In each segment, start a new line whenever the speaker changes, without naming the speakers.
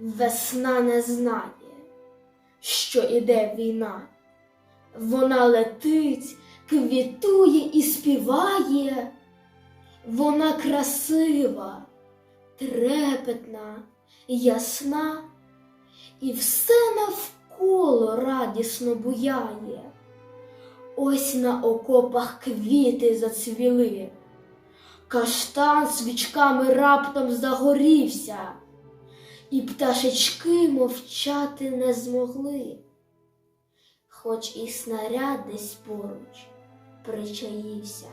Весна не знає, що іде війна. Вона летить, квітує і співає. Вона красива, трепетна, ясна, і все навколо радісно буяє. Ось на окопах квіти зацвіли, каштан свічками раптом загорівся, і пташечки мовчати не змогли, хоч і снаряд десь поруч причаївся.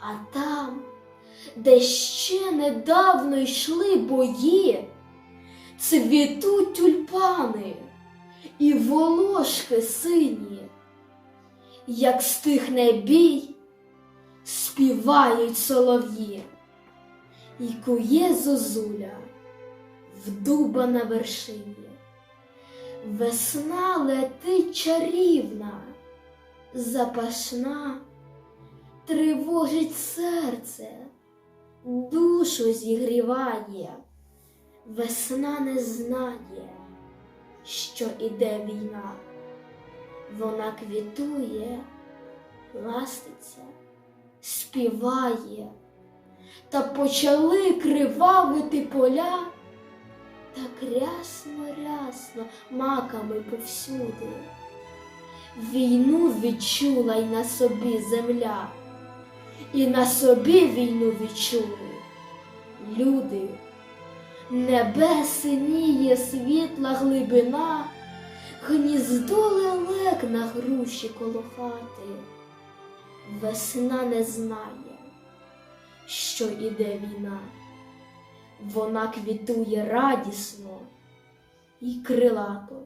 А там, де ще недавно йшли бої, цвітуть тюльпани і волошки сині, як стихне бій, співають солов'ї, і кує зозуля в дуба на вершині. Весна летить чарівна, запашна тривожить серце, душу зігріває, весна не знає, що іде війна, вона квітує, ластиться, співає, та почали кривавити поля, так рясно, рясно маками повсюди. Війну відчула й на собі земля, і на собі війну відчули люди. Небе синіє світла глибина, гніздо лелек на груші коло хати. Весна не знає, що іде війна, вона квітує радісно і крилато.